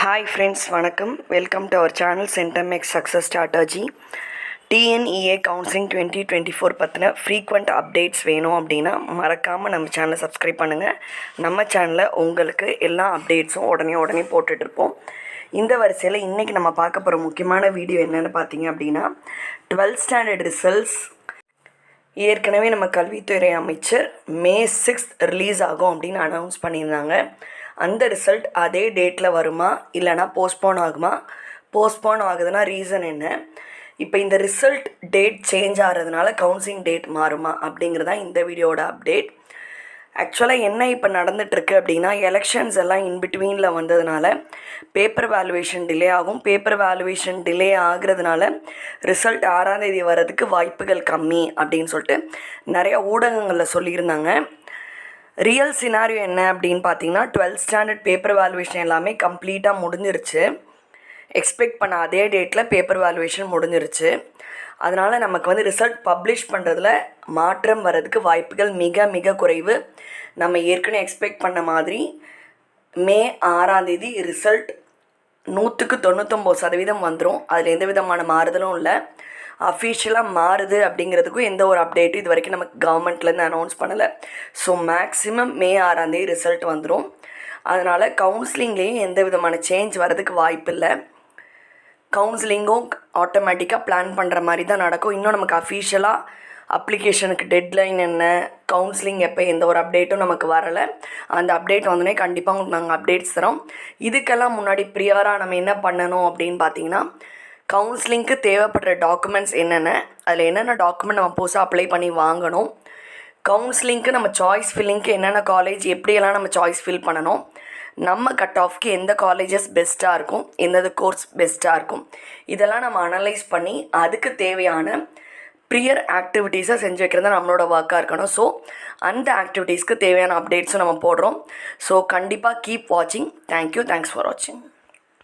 Hi friends வணக்கம். Welcome to our channel சென்டமெக்ஸ் success strategy TNEA counselling twenty twenty four பற்றின frequent updates வேணும் அப்படின்னா மறக்காமல் நம்ம சேனலை சப்ஸ்கிரைப் பண்ணுங்கள் நம்ம சேனலில் உங்களுக்கு எல்லா அப்டேட்ஸும் உடனே உடனே போட்டுட்ருப்போம் இந்த வரிசையில் இன்றைக்கி நம்ம பார்க்க போகிற முக்கியமான வீடியோ என்னென்னு பார்த்தீங்க அப்படின்னா டுவெல்த் ஸ்டாண்டர்ட் ரிசல்ட்ஸ் ஏற்கனவே நம்ம கல்வித்துறை அமைச்சர் மே சிக்ஸ்த் ரிலீஸ் ஆகும் அப்படின்னு அனௌன்ஸ் பண்ணியிருந்தாங்க. அந்த ரிசல்ட் அதே டேட்டில் வருமா? இல்லைனா போஸ்ட்போன் ஆகுமா? போஸ்ட்போன் ஆகுதுன்னா ரீசன் என்ன? இப்போ இந்த ரிசல்ட் டேட் சேஞ்ச் ஆகிறதுனால கவுன்சிலிங் டேட் மாறுமா? அப்படிங்கிறது தான் இந்த வீடியோட அப்டேட் ஆக்சுவலாக என்ன இப்போ நடந்துகிட்ருக்கு அப்படின்னா எலெக்ஷன்ஸ் எல்லாம் இன்பிட்வீனில் வந்ததுனால பேப்பர் வேல்யூவேஷன் டிலே ஆகும். பேப்பர் வேல்யூவேஷன் டிலே ஆகிறதுனால ரிசல்ட் ஆறாம் தேதி வர்றதுக்கு வாய்ப்புகள் கம்மி அப்படின்னு சொல்லிட்டு நிறைய ஊடகங்களில் சொல்லியிருந்தாங்க. ரியல் சினாரியோ என்ன அப்படின்னு பார்த்தீங்கன்னா டுவெல்த் ஸ்டாண்டர்ட் பேப்பர் வேல்யூவேஷன் எல்லாமே கம்ப்ளீட்டாக முடிஞ்சிருச்சு. எக்ஸ்பெக்ட் பண்ண அதே டேட்டில் பேப்பர் வேல்யூவேஷன் முடிஞ்சிருச்சு. அதனால் நமக்கு வந்து ரிசல்ட் பப்ளிஷ் பண்ணுறதுல மாற்றம் வர்றதுக்கு வாய்ப்புகள் மிக மிக குறைவு. நம்ம ஏற்கனவே எக்ஸ்பெக்ட் பண்ண மாதிரி மே ஆறாம் தேதி ரிசல்ட் நூற்றுக்கு தொண்ணூத்தொம்பது சதவீதம் வந்துடும் அதில் எந்த விதமான மாறுதலும் இல்லை. அஃபீஷியலாக மாறுது அப்படிங்கிறதுக்கும் எந்த ஒரு அப்டேட்டும் இது வரைக்கும் நமக்கு கவர்மெண்ட்லேருந்து அனௌன்ஸ் பண்ணலை. ஸோ மேக்ஸிமம் மே ஆறாந்தேதி ரிசல்ட் வந்துடும் அதனால் கவுன்சிலிங்லேயும் எந்த விதமான சேஞ்ச் வரதுக்கு வாய்ப்பு இல்லை. கவுன்சிலிங்கும் ஆட்டோமேட்டிக்காக பிளான் பண்ணுற மாதிரி தான் நடக்கும். இன்னும் நமக்கு அஃபீஷியலாக அப்ளிகேஷனுக்கு டெட்லைன் என்ன கவுன்சிலிங் எப்போ எந்த ஒரு அப்டேட்டும் நமக்கு வரலை. அந்த அப்டேட் வந்தோடனே கண்டிப்பாக உங்களுக்கு நாங்கள் அப்டேட்ஸ் தரோம். இதுக்கெல்லாம் முன்னாடி ப்ரியராக நம்ம என்ன பண்ணணும் அப்படின்னு பார்த்தீங்கன்னா கவுன்சிலிங்க்கு தேவைப்படுற டாக்குமெண்ட்ஸ் என்னென்ன அதில் என்னென்ன டாக்குமெண்ட் நம்ம புதுசாக அப்ளை பண்ணி வாங்கணும் கவுன்சிலிங்க்கு நம்ம சாய்ஸ் ஃபில்லிங்க்கு என்னென்ன காலேஜ் எப்படியெல்லாம் நம்ம சாய்ஸ் ஃபில் பண்ணணும் நம்ம கட் ஆஃப்க்கு எந்த காலேஜஸ் பெஸ்ட்டாக இருக்கும் எந்தெந்த கோர்ஸ் பெஸ்ட்டாக இருக்கும் இதெல்லாம் நம்ம அனலைஸ் பண்ணி அதுக்கு தேவையான ப்ரியர் ஆக்டிவிட்டீஸை செஞ்சு வைக்கிறது நம்மளோட ஒர்க்காக இருக்கணும். ஸோ அந்த ஆக்டிவிட்டீஸ்க்கு தேவையான அப்டேட்ஸும் நம்ம போடுறோம். ஸோ கண்டிப்பாக கீப் வாட்சிங் தேங்க்யூ தேங்க்ஸ் ஃபார் வாட்சிங்